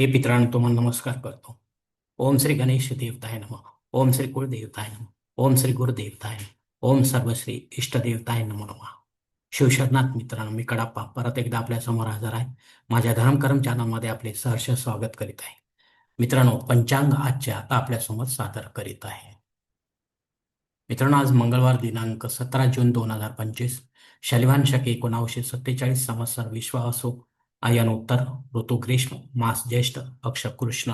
हे पित्रांनो तुम्हाला नमस्कार करतो. ओम श्री गणेश देवताय नम. ओम श्री कुळदेवताय नम. ओम श्री गुरुदेवताय नम. ओम सर्वश्री इष्टदेवताय नमो नम. शिवशरनाथ मित्रांनो मी कडाप्पा परत एकदा आपल्यासमोर हजर आहे. माझ्या धर्मकरम चॅनलमध्ये आपले सहर्ष स्वागत करीत आहे. मित्रांनो पंचांग आजच्या आता आपल्यासमोर सादर करीत आहे. मित्रांनो आज मंगळवार दिनांक सतरा जून दोन हजार पंचवीस. शनिवान शके एकोणावीसशे सत्तेचाळीस संवत्सर विश्वासो आयनोत्तर ऋतु ऋतू ग्रीष्म मास ज्येष्ठ पक्ष कृष्ण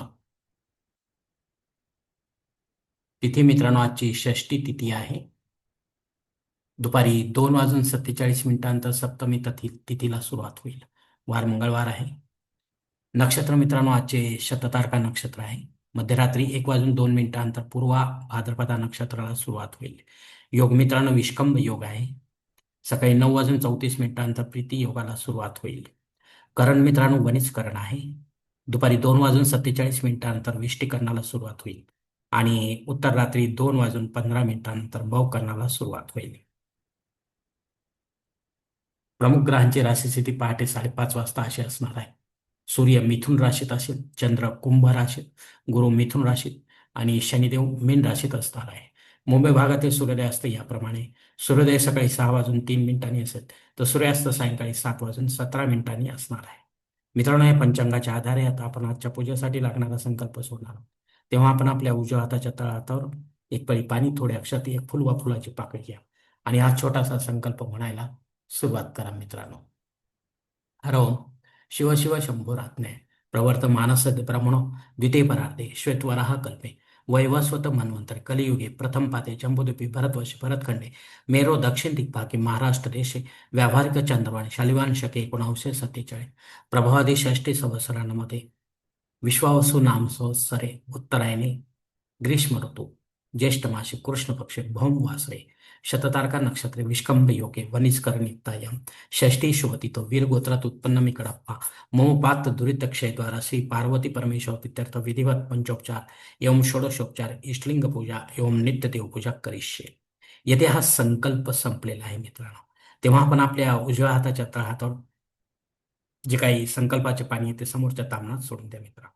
तिथे मित्रांनो आजची षष्टी तिथी आहे. दुपारी दोन वाजून सत्तेचाळीस मिनिटांनंतर सप्तमी तथी तिथीला सुरुवात होईल. वार मंगळवार आहे. नक्षत्र मित्रांनो आजचे शततारका नक्षत्र आहे. मध्यरात्री एक वाजून दोन मिनिटांनंतर पूर्वा भाद्रपदा नक्षत्राला सुरुवात होईल. योग मित्रांनो विष्कंभ योग आहे. सकाळी नऊ वाजून चौतीस मिनिटांनंतर प्रीती योगाला सुरुवात होईल. करण मित्रांनो वनिज करण आहे. दुपारी दोन वाजून सत्तेचाळीस मिनिटांनंतर विष्टीकरणाला सुरुवात होईल आणि उत्तर रात्री दोन वाजून पंधरा मिनिटांनंतर भवकरणाला सुरुवात होईल. प्रमुख ग्रहांची राशीस्थिती पहाटे साडेपाच वाजता अशी असणार आहे. सूर्य मिथुन राशीत असेल चंद्र कुंभ राशीत गुरु मिथुन राशीत आणि शनिदेव मीन राशीत असणार आहे. मुंबई भागातील सूर्योदय असते याप्रमाणे. सूर्योदय सकाळी सहा वाजून तीन मिनिटांनी असेल तर सूर्यास्त सायंकाळी सात वाजून सतरा मिनिटांनी असणार आहे. मित्रांनो या पंचांगाच्या आधारे आता आपण आजच्या पूजेसाठी लागणारा संकल्प सोडणार आहोत. तेव्हा आपण आपल्या उजव्या हाताच्या तळहातावर एक पळी पाणी थोड्या अक्षात एक फुल वा फुलाची पाकळी घ्या. आणि हा छोटासा संकल्प म्हणायला सुरुवात करा मित्रांनो. हर शिव शिव शंभू रात्ने प्रवर्त मानस ब्रह्मणो. द्वितीय परार्धे. श्वेतवराह कल्पे. वैवस्वत मन्वंतर कलियुगे प्रथम पाते जंबुद्वीपी भरतवर्ष भरतखंडे मेरो दक्षिण दिग्भागी महाराष्ट्र देशे व्यावहारिक चंद्रवाणी शालिवान शके एकोणावीसशे सत्तेचाळीस प्रभावादी षष्टी संवत्सरांमध्ये विश्वावसू नाम संवत्सरे उत्तरायणे ग्रीष्म ऋतू। ज्येष्ठ मासे कृष्ण पक्षे भौम वासरे शततारका नक्षत्रे विष्कंभ योगे वनिस्करणितायम षष्टी शुभतितो वीर गोत्रात उत्पन्न मी कडप्पा ममपात दुरित क्षयद्वारा श्री पार्वती परमेश्वर पित्यर्थ विधिवत पंचोपचार एवं षोडशोपचार इष्टलिंग पूजा एवं नित्य देवपूजा करिष्ये। येथे हा संकल्प संपलेला आहे मित्रांनो. तेव्हा आपण आपल्या उजव्या हाताच्या तळहातावर जे काही संकल्पाचे पाणी आहे ते समोरच्या तामणात सोडून द्या मित्रांनो.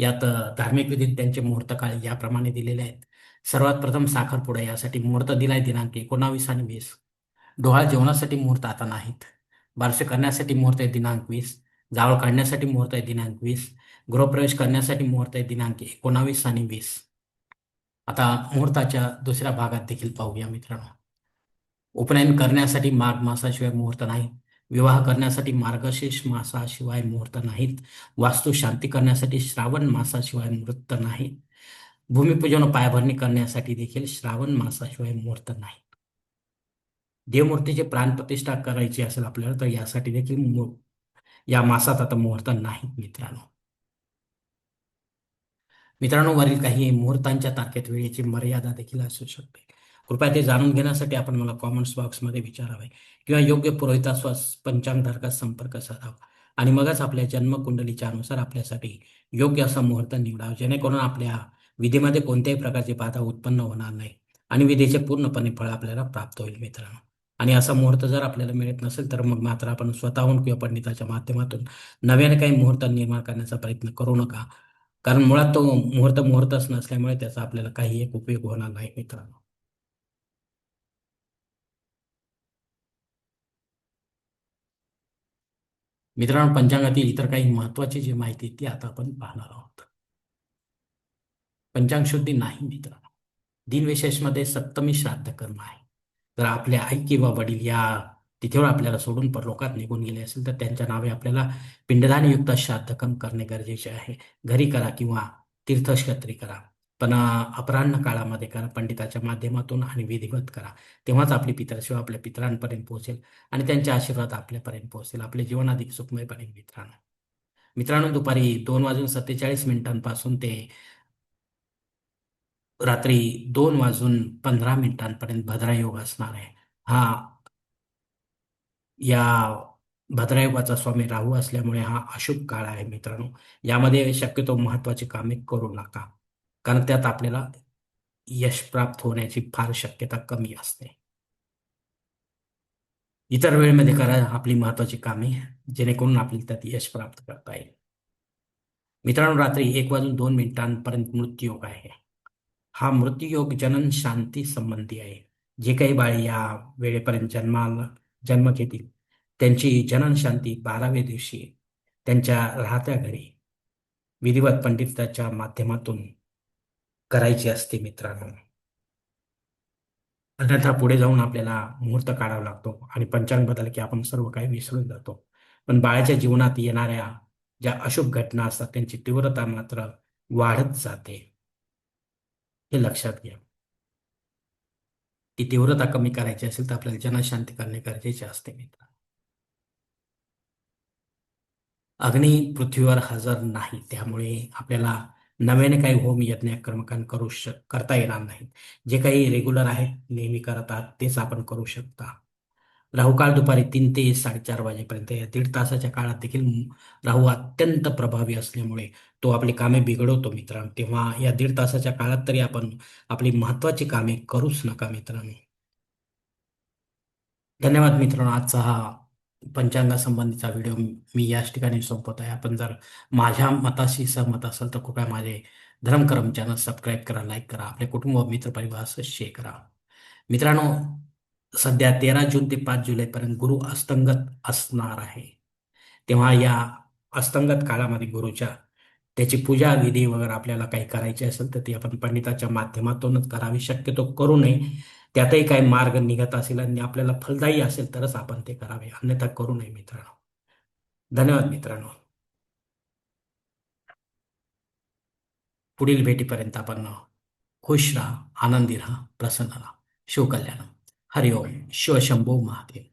यात धार्मिक विधीत त्यांचे मुहूर्त काळ याप्रमाणे दिलेले आहेत. सर्वात प्रथम साखरपुडा यासाठी मुहूर्त दिलाय दिनांक एकोणावीस आणि वीस. डोहाळ जेवणासाठी मुहूर्त आता नाहीत. बारसे करण्यासाठी मुहूर्त आहे दिनांक वीस. जावळ काढण्यासाठी मुहूर्त आहे दिनांक वीस. गृहप्रवेश करण्यासाठी मुहूर्त आहे दिनांक एकोणावीस आणि वीस. आता मुहूर्ताच्या दुसऱ्या भागात देखील पाहूया मित्रांनो. उपनयन करण्यासाठी माघ मासाशिवाय मुहूर्त नाही. विवाह करण्यासाठी मार्गशीर्ष मासाशिवाय मुहूर्त नाहीत. वास्तू शांती करण्यासाठी श्रावण मासाशिवाय मुहूर्त नाही भूमिपूजन पायाभरणी करण्यासाठी देखील श्रावण मासाशिवाय मुहूर्त नाही. देवमूर्तीची प्राणप्रतिष्ठा करायची असेल आपल्याला तर यासाठी देखील या मासात आता मुहूर्त नाही मित्रांनो. मित्रांनो वरील काही मुहूर्तांच्या तारखेत वेळेची मर्यादा देखील असू शकते. कृपया ते जाणून घेण्यासाठी आपण मला कॉमेंट्स बॉक्समध्ये विचारावे किंवा योग्य पुरोहितास्वास पंचांगधारकास संपर्क साधावा. आणि मगच आपल्या जन्मकुंडलीच्या अनुसार आपल्यासाठी योग्य असा मुहूर्त निवडावा जेणेकरून आपल्या विधीमध्ये कोणत्याही प्रकारची बाधा उत्पन्न होणार नाही आणि विधीचे पूर्णपणे फळ आपल्याला प्राप्त होईल मित्रांनो. आणि असा मुहूर्त जर आपल्याला मिळत नसेल तर मग मात्र आपण स्वतःहून किंवा पंडिताच्या माध्यमातून नव्याने काही मुहूर्त निर्माण करण्याचा प्रयत्न करू नका. कारण मुळात तो मुहूर्त मुहूर्तच नसल्यामुळे त्याचा आपल्याला काही एक उपयोग होणार नाही मित्रांनो. मित्रांनो पंचांगातील इतर काही महत्वाची जी माहिती ती आता आपण पाहणार आहोत. पंचांग शुद्धी नाही मित्रांनो. दिनविशेषमध्ये सप्तमी श्राद्ध कर्म आहे. जर आपले आई किंवा वडील या तिथेवर आपल्याला सोडून परलोकात निघून गेले असेल तर त्यांच्या नावे आपल्याला पिंडदानयुक्त श्राद्धकर्म करणे गरजेचे आहे. घरी करा किंवा तीर्थक्षत्री करा. पण अपराह्न काळामध्ये करा पंडिताच्या माध्यमातून आणि विधिवत करा. तेव्हाच आपली पितरशिव आपल्या पितरांपर्यंत पोहोचेल आणि त्यांचे आशीर्वाद आपल्यापर्यंत पोहोचेल. आपले जीवन अधिक सुखमय बनेल मित्रांनो. मित्रांनो दुपारी दोन वाजून सत्तेचाळीस मिनिटांपासून ते रात्री दोन वाजून पंधरा मिनिटांपर्यंत भद्रायोग असणार आहे. हा या भद्रायोगाचा स्वामी राहू असल्यामुळे हा अशुभ काळ आहे मित्रांनो. यामध्ये शक्यतो महत्वाची कामे करू नका. कारण त्यात आपल्याला यश प्राप्त होण्याची फार शक्यता कमी असते. इतर वेळेमध्ये करा आपली महत्वाची कामे जेणेकरून आपल्याला त्यात यश प्राप्त करता येईल. मित्रांनो रात्री एक वाजून दोन मिनिटांपर्यंत मृत्यूयोग आहे. हा मृत्यूयोग जनन शांती संबंधी आहे. जे काही बाळ या वेळेपर्यंत जन्माला जन्म घेतील त्यांची जनन शांती बाराव्या दिवशी त्यांच्या राहत्या घरी. विधिवत पंडिताच्या माध्यमातून करायची असते मित्रांनो. अन्यथा पुढे जाऊन आपल्याला मुहूर्त काढावा लागतो आणि पंचांग बदल की आपण सर्व काही विसरून जातो. पण बाळाच्या जीवनात येणाऱ्या ज्या अशुभ घटना असतात त्यांची तीव्रता मात्र वाढत जाते. हे लक्षात घ्या. ती तीव्रता कमी करायची असेल तर आपल्याला जनशांती करणे गरजेचे असते मित्र. अग्नी पृथ्वीवर हजर नाही त्यामुळे आपल्याला नव्याने काही होम यज्ञ कर्मकांड करू शक करता येणार नाहीत. जे काही रेग्युलर आहेत नेहमी करतात तेच आपण करू शकता. राहुकाळ दुपारी तीन ते साडेचार वाजेपर्यंत या दीड तासाच्या काळात देखील राहू अत्यंत प्रभावी असल्यामुळे तो आपली कामे बिघडवतो मित्रांनो. तेव्हा या दीड तासाच्या काळात तरी आपण आपली महत्वाची कामे करूच नका मित्रांनो. धन्यवाद मित्रांनो. आजचा हा पंचांगासंबंधीचा व्हिडिओ मी याच ठिकाणी संपवत आहे आपण जर माझ्या मताशी सहमत असाल तर कृपया माझे धर्मकर्म चॅनल सबस्क्राईब करा लाईक करा. आपले कुटुंब मित्रपरिवारासह शेअर करा. मित्रांनो सध्या तेरा जून ते पाच जुलैपर्यंत गुरु अस्तंगत असणार आहे. तेव्हा या अस्तंगत काळामध्ये गुरुच्या त्याची पूजा विधी वगैरे आपल्याला काही करायची असेल तर ती आपण पंडिताच्या माध्यमातूनच करावी. शक्यतो करू नये. त्यातही काही मार्ग निघत असेल आणि आपल्याला फलदायी असेल तरच आपण ते करावे. अन्यथा करू नये मित्रांनो. धन्यवाद मित्रांनो. पुढील भेटीपर्यंत आपण खुश राहा आनंदी राहा प्रसन्न राहा. शिवकल्याण हरिओम. शिवशंभो महादेव.